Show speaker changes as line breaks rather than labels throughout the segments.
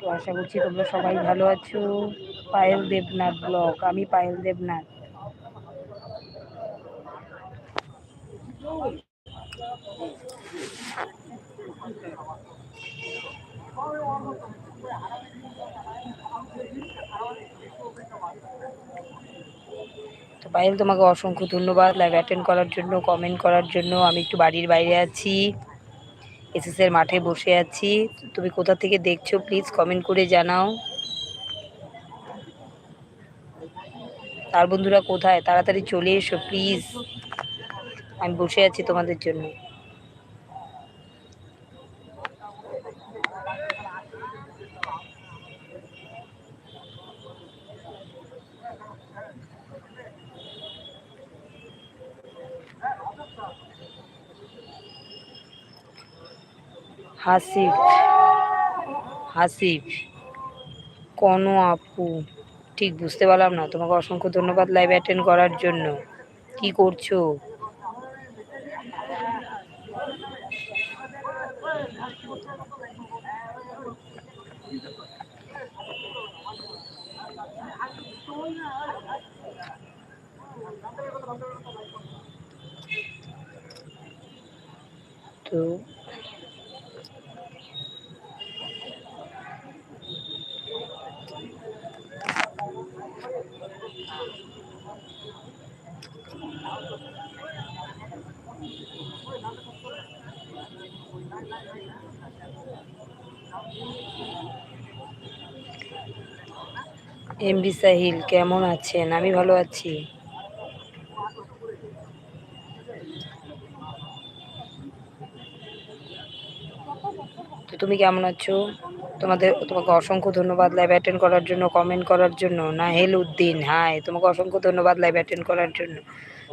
তো আশা করছি তোমরা সবাই ভালো আছো। পায়েল দেবনাথ ব্লগ, আমি পায়েল দেবনাথ। তো পায়েল, তোমাকে অসংখ্য ধন্যবাদ লাইভ অ্যাটেন্ড করার জন্য কমেন্ট করার জন্য। আমি একটু বাড়ির বাইরে আছি। এসএসের মাঠে বসে আছি। তুমি কোথা থেকে দেখছ প্লিজ কমেন্ট করে জানাও। তার বন্ধুরা কোথায়? তাড়াতাড়ি চলে এসো প্লিজ আমি বসে আছি তোমাদের জন্য। হাসিফ হাসিফ কোনো আপু, ঠিক বুঝতে পারলাম না। তোমাকে অসংখ্য ধন্যবাদ লাইভ অ্যাটেন্ড করার জন্য। কি করছ? তো এমডি সাহিল, কেমন আছেন? আমি ভালো আছি। তো তুমি কেমন আছো? তোমাদের, তোমাকে অসংখ্য ধন্যবাদ লাইভ অ্যাটেন্ড করার জন্য কমেন্ট করার জন্য। নাহিল উদ্দিন হাই তোমাকে অসংখ্য ধন্যবাদ লাইভ অ্যাটেন্ড করার জন্য।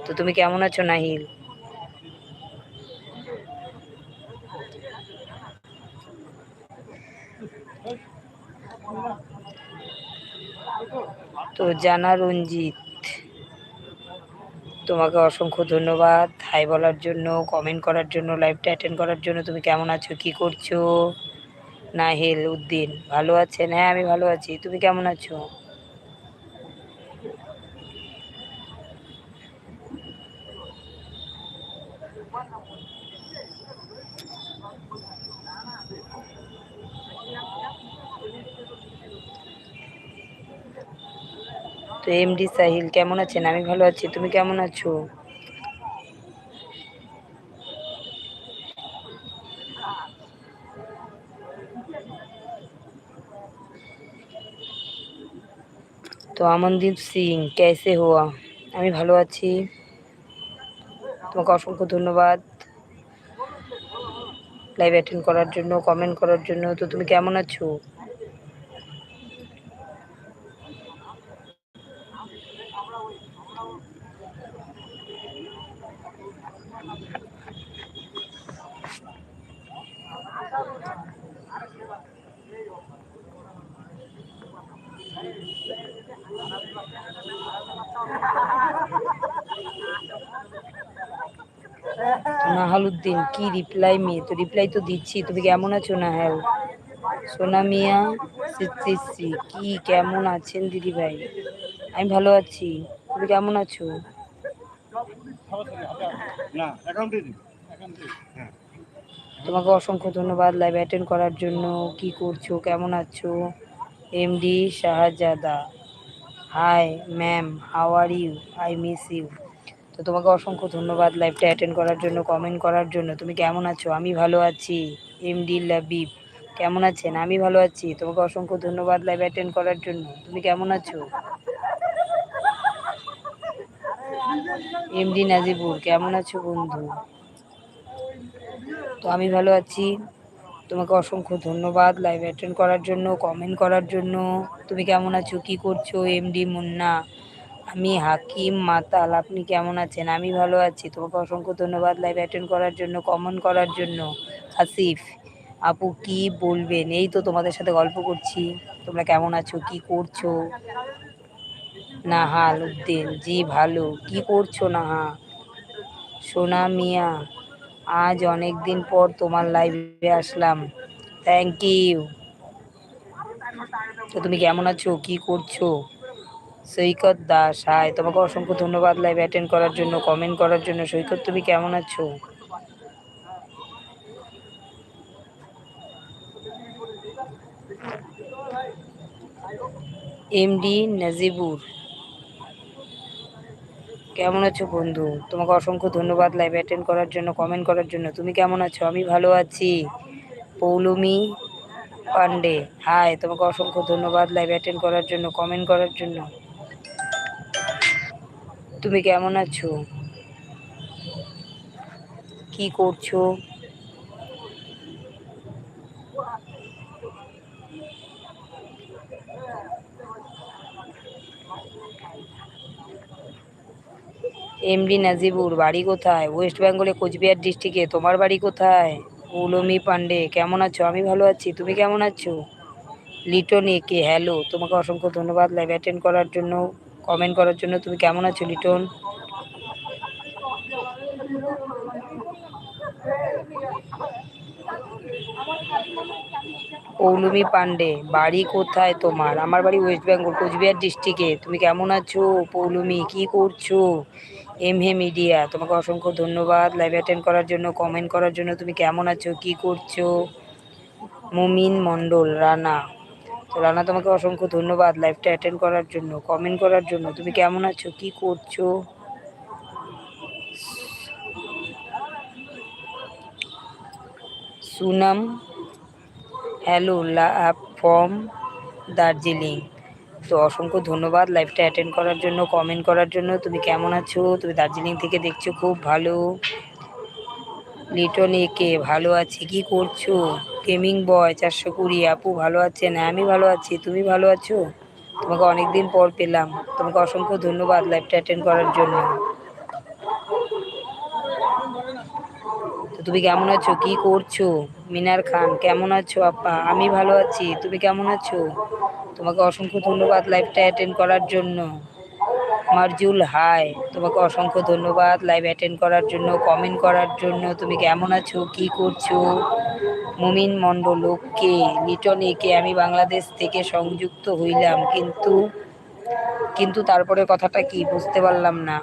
তো তুমি কেমন আছো, নাহিল? তো জানা রঞ্জিত, তোমাকে অসংখ্য ধন্যবাদ। হাই বলার জন্য কমেন্ট করার জন্য লাইভটা অ্যাটেন্ড করার জন্য তুমি কেমন আছো, কি করছ? নাহিল উদ্দিন, ভালো আছেন? হ্যাঁ আমি ভালো আছি। তুমি কেমন আছো? তো এমডি সাহিল কেমন আছেন? আমি ভালো আছি, তুমি কেমন আছো? তো আমনদীপ সিং, কেসে হওয়া আমি ভালো আছি। তোমাকে অসংখ্য ধন্যবাদ। লাইভ অ্যাটেন্ড করার জন্য কমেন্ট করার জন্য। তো তুমি কেমন আছো? নাহালুদ্দিন কি রিপ্লাই মেয়ে? তো রিপ্লাই তো দিচ্ছি তুমি কেমন আছো? নাহাল সোনা মিয়া সিসি কি কেমন আছেন দিদি ভাই আমি ভালো আছি। তুমি কেমন আছো? তোমাকে অসংখ্য ধন্যবাদ লাইভ অ্যাটেন্ড করার জন্য। কি করছ? কেমন আছো? MD Shahzada. Hi ma'am how are you I miss you তো তোমাকে অসংখ্য ধন্যবাদ লাইভটা অ্যাটেন্ড করার জন্য কমেন্ট করার জন্য। তুমি কেমন আছো? আমি ভালো আছি। এমডি লাবিব কেমন আছেন? আমি ভালো আছি। তোমাকে অসংখ্য ধন্যবাদ লাইভ অ্যাটেন্ড করার জন্য। তুমি কেমন আছো? এমডি নাজিবুর কেমন আছো বন্ধু? তো আমি ভালো আছি। তোমাকে অসংখ্য ধন্যবাদ লাইভ অ্যাটেন্ড করার জন্য কমেন্ট করার জন্য। তুমি কেমন আছো? কি করছ? এমডি মুন্না আমি হাকিম মাতাল, আপনি কেমন আছেন? আমি ভালো আছি। তোমাকে অসংখ্য ধন্যবাদ লাইভ অ্যাটেন্ড করার জন্য কমন করার জন্য। আসিফ, আপু কি বলবেন? এই তো তোমাদের সাথে গল্প করছি। তোমরা কেমন আছো? কি করছ? নাহাল উদ্দিন, জি ভালো। কি করছ নাহা? সোনা মিয়া, আজ অনেক দিন পর তোমার লাইভে আসলাম। থ্যাংক ইউ তো তুমি কেমন আছো? কি করছ? সৈকত দাস, হাই, তোমাকে অসংখ্য ধন্যবাদ লাইভ অ্যাটেন্ড করার জন্য কমেন্ট করার জন্য। সৈকত, তুমি কেমন আছো? এমডি নাজিবুর, কেমন আছো বন্ধু? তোমাকে অসংখ্য ধন্যবাদ লাইভ অ্যাটেন্ড করার জন্য কমেন্ট করার জন্য। তুমি কেমন আছো? আমি ভালো আছি। পৌলমি পান্ডে হাই, তোমাকে অসংখ্য ধন্যবাদ লাইভ অ্যাটেন্ড করার জন্য কমেন্ট করার জন্য। তুমি কেমন আছো? কি করছ? এমডি নাজিবুর বাড়ি কোথায়? ওয়েস্ট বেঙ্গলে কোচবিহার ডিস্ট্রিক্টে। তোমার বাড়ি কোথায়? উলমি পান্ডে কেমন আছো? আমি ভালো আছি। তুমি কেমন আছো? লিটন একে হ্যালো। তোমাকে অসংখ্য ধন্যবাদ লাইভ অ্যাটেন্ড করার জন্য। কমেন্ট করার জন্য তুমি কেমন আছো, লিটন? পৌলমি পান্ডে বাড়ি কোথায় তোমার? আমার বাড়ি ওয়েস্ট বেঙ্গল কোচবিহার ডিস্ট্রিক্টে তুমি কেমন আছো, পৌলমি? কি করছ? এম হে মিডিয়া তোমাকে অসংখ্য ধন্যবাদ। লাইভ অ্যাটেন্ড করার জন্য কমেন্ট করার জন্য তুমি কেমন আছো, কি করছ? মুমিন মণ্ডল, রানা। তো রানা, তোমাকে অসংখ্য ধন্যবাদ লাইভটা অ্যাটেন্ড করার জন্য কমেন্ট করার জন্য। তুমি কেমন আছো? কি করছ? সুনাম হ্যালো ফ্রম দার্জিলিং তো অসংখ্য ধন্যবাদ লাইভটা অ্যাটেন্ড করার জন্য কমেন্ট করার জন্য। তুমি কেমন আছো? তুমি দার্জিলিং থেকে দেখছ, খুব ভালো। লিটন একে ভালো আছি। কি করছ? গেমিং বয় চারশো কুড়ি। আপু, ভালো আছেন? হ্যাঁ আমি ভালো আছি। তুমি ভালো আছো? তোমাকে অনেক দিন পর পেলাম। তোমাকে অসংখ্য ধন্যবাদ লাইভটা অ্যাটেন্ড করার জন্য। তো তুমি কেমন আছো? কি করছ? মিনার খান, কেমন আছো আপা? আমি ভালো আছি। তুমি কেমন আছো? তোমাকে অসংখ্য ধন্যবাদ লাইভটা অ্যাটেন্ড করার জন্য। মার্জুল হাই তোমাকে অসংখ্য ধন্যবাদ লাইভ অ্যাটেন্ড করার জন্য কমেন্ট করার জন্য। তুমি কেমন আছো? কি করছ? মুমিন মণ্ডল ওকে লিটন একে আমি বাংলাদেশ থেকে সংযুক্ত হইলাম, কিন্তু কিন্তু তারপরে কথাটা কি বুঝতে পারলাম না।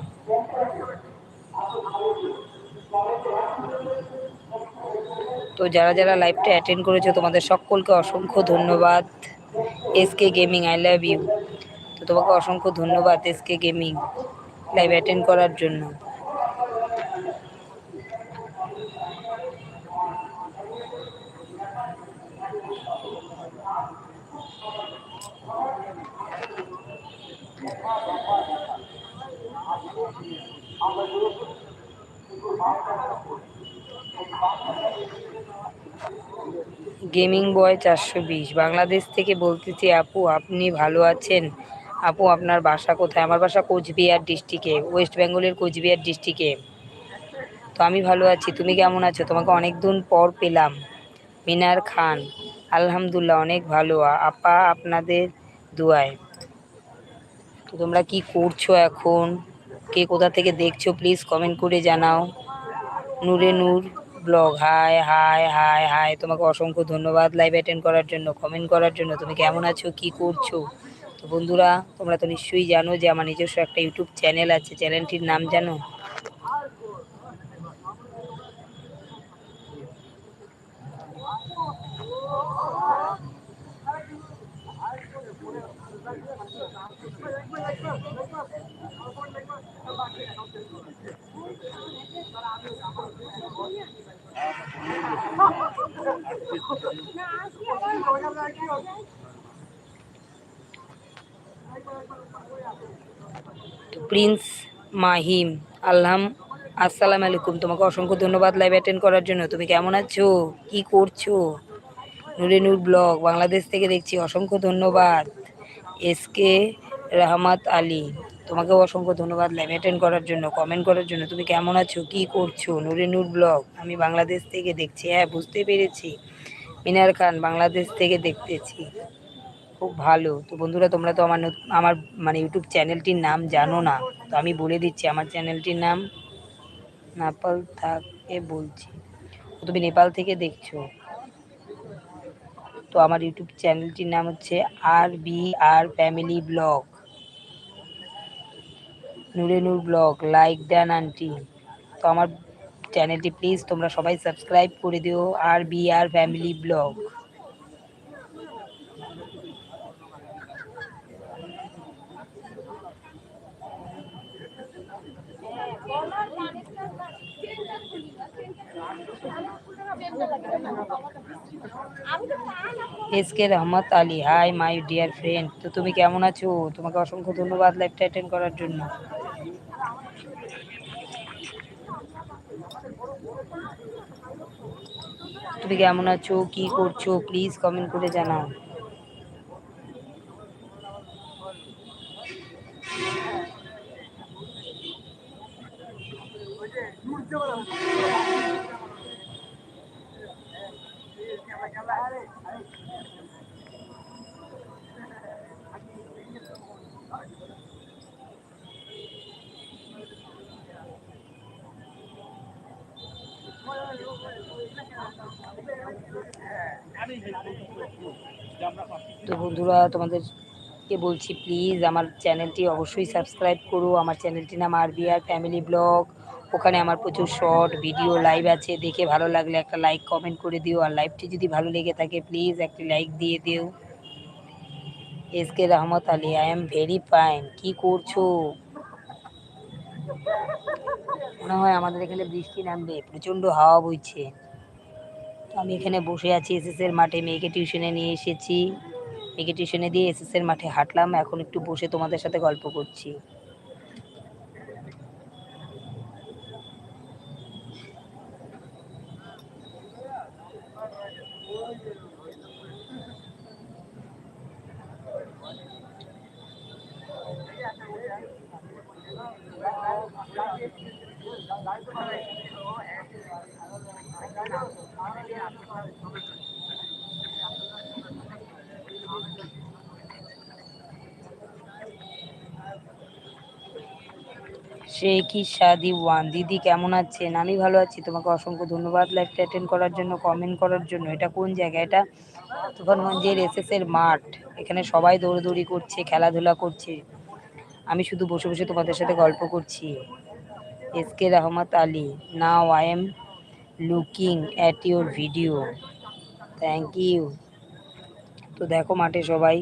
তো যারা যারা লাইভটা অ্যাটেন্ড করেছ, তোমাদের সকলকে অসংখ্য ধন্যবাদ। SK gaming, I love you. তো তোমাকে অসংখ্য ধন্যবাদ এসকে গেমিং, লাইভ অ্যাটেন্ড করার জন্য। গেমিং বয় চারশো বিশ। বাংলাদেশ থেকে বলতেছি, আপু, আপনি ভালো আছেন? আপু, আপনার বাসা কোথায়? আমার বাসা কোচবিহার ডিস্ট্রিক্টে, ওয়েস্ট বেঙ্গলের কোচবিহার ডিস্ট্রিক্টে। তো আমি ভালো আছি, তুমি কেমন আছো? তোমাকে অনেক দিন পর পেলাম। মিনার খান, আলহামদুলিল্লাহ, অনেক ভালো। আপা, আপনাদের দুয়ায়। তো তোমরা কি করছ এখন? কে কোথা থেকে দেখছ? প্লিজ কমেন্ট করে জানাও। Noore Noor blog. Hi hi hi hi তোমাকে অসংখ্য ধন্যবাদ লাইভ অ্যাটেন্ড করার জন্য কমেন্ট করার জন্য। তুমি কেমন আছো? কি করছ? তো বন্ধুরা, তোমরা তো নিশ্চয়ই জানো যে আমার নিজস্ব একটা ইউটিউব চ্যানেল আছে। চ্যানেলটির নাম জানো? প্রিন্স মাহিম আল্লাম আসসালাম আলাইকুম। তোমাকে অসংখ্য ধন্যবাদ লাইভ অ্যাটেন্ড করার জন্য। তুমি কেমন আছো? কি করছ? নুরে নূর ব্লগ, বাংলাদেশ থেকে দেখছি অসংখ্য ধন্যবাদ। এস কে রহমত আলী, তোমাকেও অসংখ্য ধন্যবাদ লাইভ অ্যাটেন্ড করার জন্য কমেন্ট করার জন্য। তুমি কেমন আছো? কি করছ? নুরে নূর ব্লগ, আমি বাংলাদেশ থেকে দেখছি। হ্যাঁ বুঝতে পেরেছি। মিনার খান, বাংলাদেশ থেকে দেখতেছি। খুব ভালো। তো বন্ধুরা, তোমরা তো আমার আমার মানে ইউটিউব চ্যানেলটির নাম জানো না। তো আমি বলে দিচ্ছি, আমার চ্যানেলটির নাম নেপাল থাকে বলছি। তুমি নেপাল থেকে দেখছ। তো আমার ইউটিউব চ্যানেলটির নাম হচ্ছে R B R family blog Noore Noor blog like then aunty তো আমার চ্যানেলটি প্লিজ তোমরা সবাই সাবস্ক্রাইব করে দিও, R B R family blog S K Rahmat Ali, hi my dear friend. তো তুমি কেমন আছো? তোমাকে অসংখ্য ধন্যবাদ লাইভটা অ্যাটেন্ড করার জন্য। তুমি কেমন আছো? কি করছ? প্লিজ কমেন্ট করে জানাও। তো বন্ধুরা, তোমাদেরকে বলছি প্লিজ আমার চ্যানেলটি অবশ্যই সাবস্ক্রাইব করো। আমার চ্যানেলটির নাম আর বিআর ফ্যামিলি ব্লগ ওখানে আমার প্রচুর শর্ট ভিডিও লাইভ আছে। দেখে ভালো লাগলে একটা লাইক কমেন্ট করে দিও। আর লাইভটি যদি ভালো লেগে থাকে প্লিজ একটি লাইক দিয়ে দিও। S K Rahmat Ali I am very fine কি করছ? মনে হয় আমাদের এখানে বৃষ্টি নামবে, প্রচণ্ড হাওয়া বইছে। তো আমি এখানে বসে আছি এসএস এর মাঠে, মেয়েকে টিউশনে নিয়ে এসেছি। মেয়েকে টিউশনে দিয়ে এসএস এর মাঠে হাঁটলাম, এখন একটু বসে তোমাদের সাথে গল্প করছি। সে কি শাদি ওয়ান? দিদি কেমন আছেন? আমি ভালো আছি। তোমাকে অসংখ্য ধন্যবাদ লাইভটা অ্যাটেন্ড করার জন্য কমেন্ট করার জন্য। এটা কোন জায়গা এটা তুফানগঞ্জের এসএস এর মাঠ। এখানে সবাই দৌড়দৌড়ি করছে, খেলাধুলা করছে। আমি শুধু বসে বসে তোমাদের সাথে গল্প করছি। S K Rahmat Ali now I am looking at your video thank you তো দেখো মাঠে সবাই